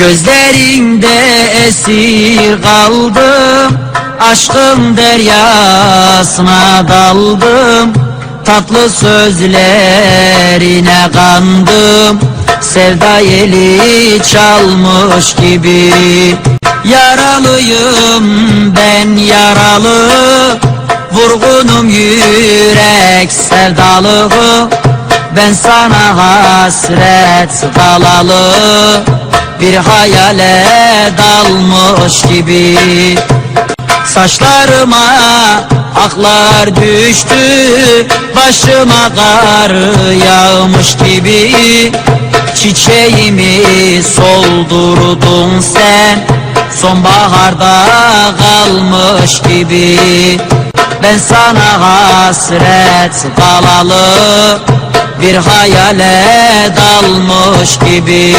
Gözlerinde esir kaldım Aşkım deryasına daldım. Tatlı sözlerine kandım Sevda yeli çalmış gibi. Yaralıyım ben yaralı Vurgunum yürek sevdalı. Ben sana hasret kalalı Bir hayale dalmış gibi. Saçlarıma aklar düştü Başıma kar yağmış gibi. Çiçeğimi soldurdun sen Sonbaharda kalmış gibi. Ben sana hasret kalalı Bir hayale dalmış gibi